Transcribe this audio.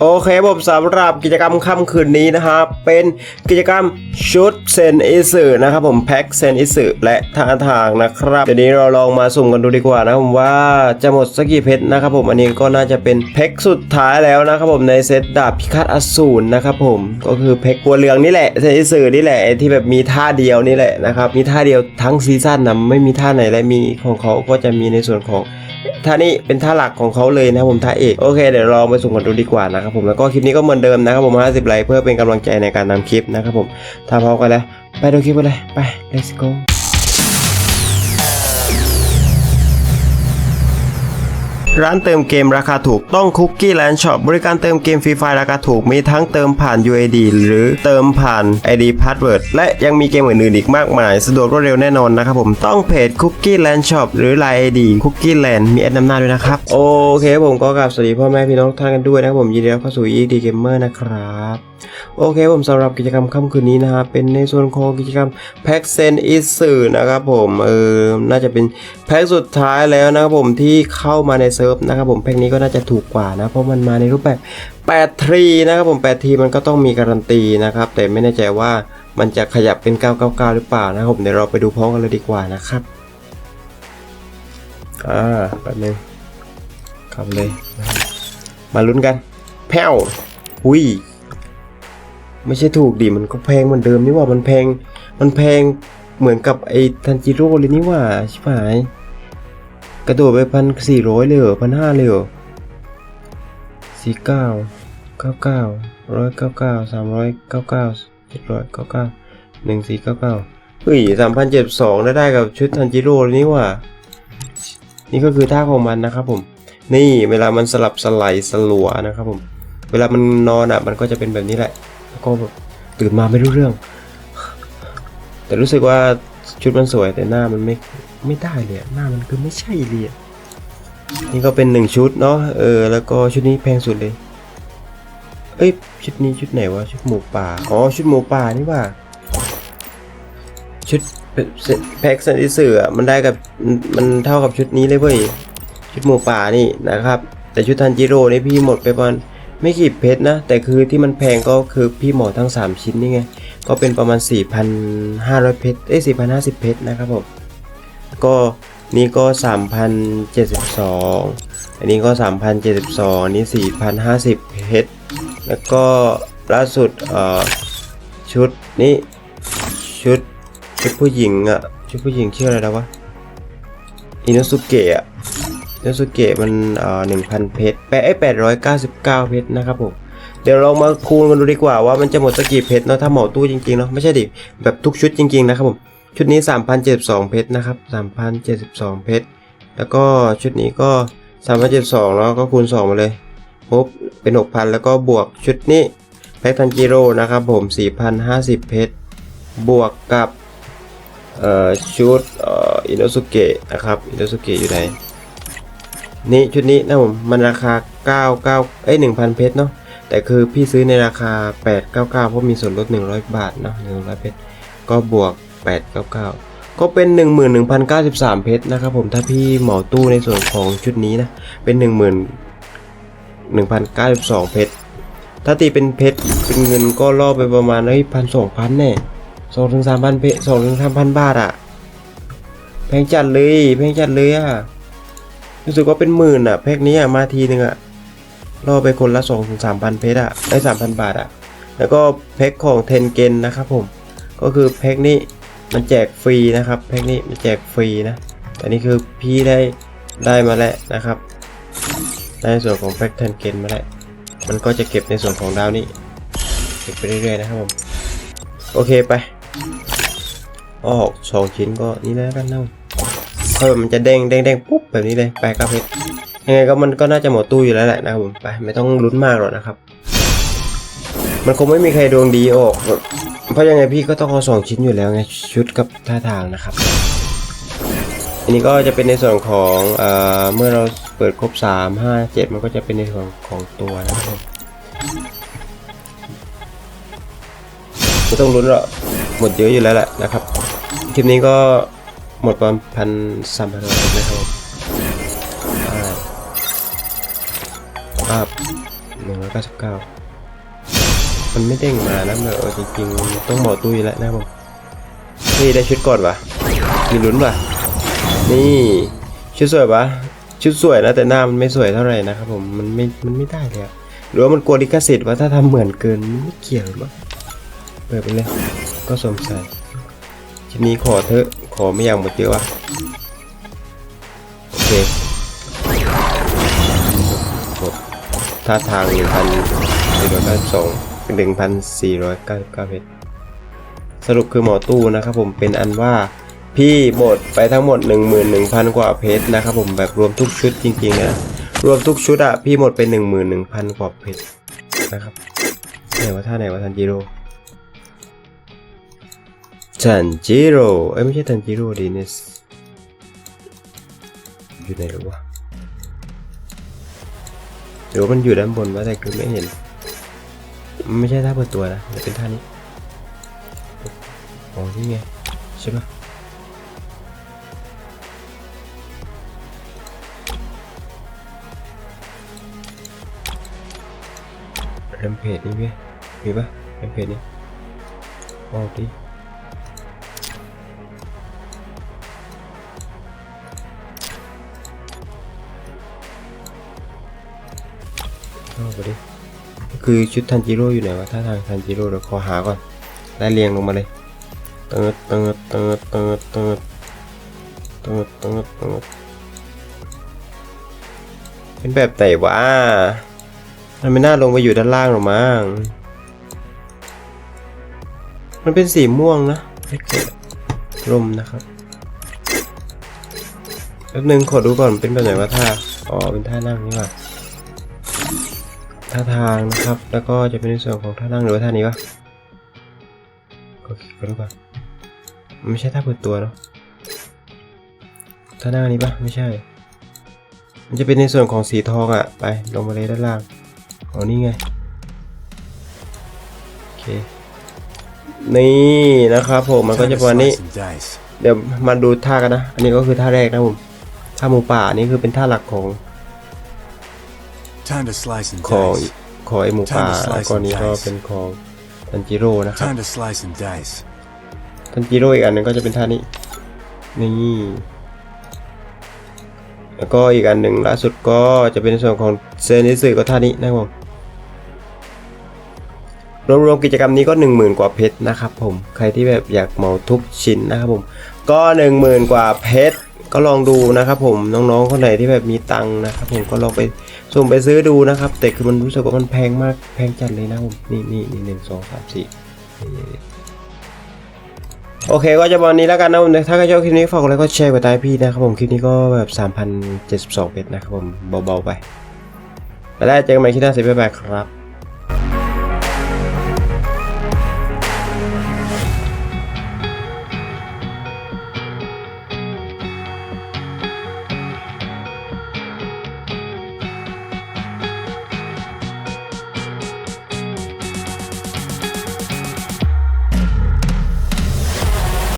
โอเคผมสำหรับกิจกรรมค่ำคืนนี้นะครับ เป็นกิจกรรมชุดเซนอิสึนะครับผมแพ็คเซนอิสึและท่าทางนะครับเดี๋ยวนี้เราลองมาสุ่มกันดูดีกว่านะผมว่าจะหมดสักกี่เพชรนะครับผมอันนี้ก็น่าจะเป็นเพชรสุดท้ายแล้วนะครับผมในเซตดาบพิฆาตอสูรนะครับผมก็คือเพชรหัวเหลืองนี่แหละเซนอิสึนี่แหละที่แบบมีท่าเดียวนี่แหละนะครับมีท่าเดียวทั้งซีซั่นนะไม่มีท่าไหนและมีของเขาก็จะมีในส่วนของ ท่านี้เป็นท่าหลักของเขาเลยนะครับผมท่าเอกโอเคเดี๋ยวลองไปส่งกันดูดีกว่านะครับผมแล้วก็คลิปนี้ก็เหมือนเดิมนะครับผม 50 ไลค์เพื่อเป็นกำลังใจในการทำคลิปนะครับผมถ้าพร้อมกันแล้วไปดูคลิปกันเลยไป let's go ร้านเติมเกมราคาถูกต้องคุกกี้แลนด์ช็อปบริการเติมเกมฟรีไฟราคาถูกมีทั้งเติมผ่าน UID หรือเติมผ่าน ID Password และยังมีเกมอื่นๆอีกมากมาย สะดวกรวดเร็วแน่นอนนะครับผมต้องเพจคุกกี้แลนด์ช็อปหรือ Line ID คุกกี้แลนด์มีแอดนำหน้าด้วยนะครับ โอเคผมก็กราบสวัสดีพ่อแม่พี่น้องทุกท่านกันด้วยนะครับผมยินดีรับเข้าสู่ ED Gamer นะครับ โอเคผมสำหรับกิจกรรมค่ำคืนนี้นะครับเป็นในส่วนของกิจกรรมแพ็กเซนอิสึนะครับผมเออน่าจะเป็นแพ็กสุดท้ายแล้วนะครับผมที่เข้ามาในเซิร์ฟนะครับผมแพ็กนี้ก็น่าจะถูกกว่านะเพราะมันมาในรูปแบบ8ทรีนะครับผม8ทีมันก็ต้องมีการันตีนะครับแต่ไม่แน่ใจว่ามันจะขยับเป็น 999 หรือเปล่านะครับผมเดี๋ยวเราไปดูพร้อมกันเลยดีกว่านะครับอ่าแป๊บนึงเข้าเลย มาลุ้นกัน แพ้วหุย ไม่ใช่ถูกดิมันก็แพงเหมือนเดิมนี่ว่ามันแพง มันแพงเหมือนกับไอ้ทันจิโร่เลยนี่ว่าชิบหาย กระโดดไปพันสี่ร้อยเลยเหรอพันห้าเลยเหรอสี่เก้าเก้าเก้าร้อยเก้าเก้าสามร้อยเก้าเก้าเจ็ดร้อยเก้าเก้าหนึ่งสี่เก้าเก้าเฮ้ยสามพันเจ็ดสองได้ได้กับชุดทันจิโร่เลยนี่ว่า นี่ก็คือท่าของมันนะครับผม นี่เวลามันสลับสไลด์สลัวนะครับผม เวลามันนอนอะมันก็จะเป็นแบบนี้แหละ ก็แบบตื่นมาไม่รู้เรื่อง แต่รู้สึกว่าชุดมันสวยแต่หน้ามันไม่ไม่ได้เลยหน้ามันคือไม่ใช่เลยนี่ก็เป็นหนึ่งชุดเนาะเออแล้วก็ชุดนี้แพงสุดเลยเอ้ยชุดนี้ชุดไหนวะชุดหมูป่าอ๋อชุดหมูป่านี่ว่า ชุดแพ็กเซนติเสือมันได้กับมันเท่ากับชุดนี้เลยเว้ยชุดหมูป่านี่นะครับ แต่ชุดทันจิโร่นี่พี่หมดไปประมาณ ไม่กี่เพชรนะ แต่คือที่มันแพงก็คือพี่หมอทั้ง 3 ชิ้นนี่ไง ก็เป็นประมาณ 4,500 เพชรเอ้ย4,050 เพชรนะครับผม ก็นี่ก็ 3,072 อันนี้ก็ 3,072 อันนี้ 4,050 เพชร แล้วก็ล่าสุดเอ่อชุดนี้ชุดชุดผู้หญิงอะชุดผู้หญิงชื่ออะไรแล้วะ อินโนสุเกะอะ เนสุเกะมันอ่อหนึ่งพันเพชรแปดแปดร้อยเก้าสิบเก้าเพชรนะครับผมเดี๋ยวเรามาคูณกันดูดีกว่าว่ามันจะหมดสักกี่เพชรเนาะถ้าเหมาตู้จริงๆเนาะไม่ใช่ดิแบบทุกชุดจริงๆนะครับผมชุดนี้ 3,072 เพชรนะครับ 3,072 เพชร แล้วก็ชุดนี้ก็ 3,072แล้วก็คูณ 2 มาเลยปุ๊บเป็น 6,000 แล้วก็บวกชุดนี้แพ็กทันจิโร่นะครับผม 4,050 เพชร บวกกับเอ่อชุดเอ่ออินโนสุเกะนะครับ อินโนสุเกะอยู่ไหน นี่ชุดนี้นะผมมันราคา 99 เอ้ย 1,000 เพชรเนาะแต่คือพี่ซื้อในราคา 899 เพราะมีส่วนลด 100 บาทเนาะ100 เพชรก็บวก 899 ก็เป็น 11,093 เพชรนะครับผมถ้าพี่เหมาตู้ในส่วนของชุดนี้นะ เป็น 11,092 เพชรถ้าตีเป็นเพชรเป็นเงินก็ล่อไปประมาณเฮ้ยพันสองพันแน่สองถึงสามพันเพชรสองถึงสามพันบาทอะแพงจัดเลยแพงจัดเลยอะ รู้สึกว่าเป็นหมื่นอะแพ็กนี้อะมาทีนึงอะล่อไปคนละสองถึงสามพันเพชรอะได้สามพันบาทอะแล้วก็แพ็กของเทนเกนนะครับผมก็คือแพ็กนี้มันแจกฟรีนะครับแพ็กนี้มันแจกฟรีนะแต่นี่คือพี่ได้ได้มาแล้วนะครับได้ส่วนของแพ็กเทนเกนมาแล้วมันก็จะเก็บในส่วนของดาวนี้เก็บไปเรื่อยๆนะครับผมโอเคไปออกสองชิ้นก็นี่แล้วกันเนาะ เพิ่มมันจะเด้งเด้งเด้งปุ๊บแบบนี้เลยแปดเก้าเพชรยังไงก็มันก็น่าจะหมดตู้อยู่แล้วแหละนะครับผมไปไม่ต้องลุ้นมากหรอกนะครับ มันคงไม่มีใครดวงดีออก เพราะยังไงพี่ก็ต้องเอาสองชิ้นอยู่แล้วไงชุดกับท่าทางนะครับอันนี้ก็จะเป็นในส่วนของเอ่อเมื่อเราเปิดครบสามห้าเจ็ดมันก็จะเป็นในส่วนของตัวนะครับไม่ต้องลุ้นหรอกหมดเยอะอยู่แล้วแหละนะครับคลิปนี้ก็ หมดประมาณพันสามพันนะครับผมภาพหนึ่งร้อยเก้าสิบเก้ามันไม่เด้งมานะแบบเออจริงๆ ต้องหมอตุ้ยแล้วนะผมนี่ได้ชุดก่อนวะมีลุ้นวะนี่ชุดสวยปะชุดสวยนะแต่หน้ามันไม่สวยเท่าไหร่นะครับผมมันไม่มันไม่ได้เลยหรือว่ามันกลัวลิขสิทธิ์ว่าถ้าทำเหมือนเกินมันไม่เกี่ยวหรือมั้งเปิดไปเลยก็สมใส่ทีนี้ขอเถอะ ขอไม่อยากหมดเยอะวะโอเคหมดท่าทางหนึ่งพันสี่ร้อยเก้าสิบสองหนึ่งพันสี่ร้อยเก้าสิบเก้าเพชรสรุปคือหมอตู้นะครับผมเป็นอันว่าพี่หมดไปทั้งหมด 11,000 กว่าเพชรนะครับผมแบบรวมทุกชุดจริงๆนะรวมทุกชุดอะพี่หมดไป 11,000 กว่าเพชรนะครับไหนว่าท่าไหนว่าทันจิโร่ ทันจิโร่เอ้ยไม่ใช่ทันจิโร่ดีเนสอยู่ไหนหรือวะหรือว่ามันอยู่ด้านบนวะแต่คือไม่เห็นมันไม่ใช่ท่าเปิดตัวนะแต่เป็นท่านี้อ๋อนี่ไงใช่ปะเรมเพจนี่มีมีปะเรมเพจนี่อ๋อดี เอาไปดิคือชุดทันจิโร่อยู่ไหนวะถ้าทางทันจิโร่เดี๋ยวขอหาก่อนไล่เรียงลงมาเลยเติร์ดเติร์ดเติร์ดเติร์ดเติร์ดเติร์ดเติร์ดเติร์ดเป็นแบบไหนวะมันไม่น่าลงไปอยู่ด้านล่างหรอมั้งมันเป็นสีม่วงนะไม่เกิดลมนะครับแป๊บนึงขอดูก่อนเป็นแบบไหนวะท่าอ๋อเป็นท่านั่งนี่หว่า ท่าทางนะครับ แล้วก็จะเป็นในส่วนของท่านั่งหรือว่าท่านี้วะโอเคก็รู้ป่ะไม่ใช่ท่าเปิดตัวเนาะท่านั่งนี้ปะไม่ใช่ มันจะเป็นในส่วนของสีทองอะ่ะ ไปลงมาเลยด้านล่างอ๋อนี่ไงโอเคนี่นะครับผมมันก็จะประมาณนี้ เดี๋ยวมาดูท่ากันนะ อันนี้ก็คือท่าแรกนะผมท่าหมูป่าอันนี่คือเป็นท่าหลักของ ของ dice. ของไอหมูป่า Time to slice แล้วก็นี้ and ก็ dice เป็นของทันจิโร่นะครับ Time to slice and dice. ทันจิโร่อีกอันหนึงก็จะเป็นท่านี้นี่แล้วก็อีกอันหนึ่งล่าสุดก็จะเป็นในส่วนของเซนิสึก็ท่านี้นะครับผมรวมๆกิจกรรมนี้ก็ 10,000 กว่าเพชรนะครับผมใครที่แบบอยากเหมาทุกชิ้นนะครับผมก็ 10,000 กว่าเพชร ก็ลองดูนะครับผมน้องๆคนไหนที่แบบมีตังค์นะครับผมก็ลองไปสุ่มไปซื้อดูนะครับ แต่คือมันรู้สึกว่ามันแพงมากแพงจัดเลยนะผมนี่นี่นี่หนึ่งสองสามสี่โอเคก็จะประมาณนี้แล้วกันนะผมถ้าใครชอบคลิปนี้ฝากกดไลค์ก็แชร์กดติดตามพี่นะครับผมคลิปนี้ก็แบบ3,072เพชรนะครับผมเบาๆไปไปแล้วเจอกันใหม่คลิปหน้าสิบ๊ายบายครับ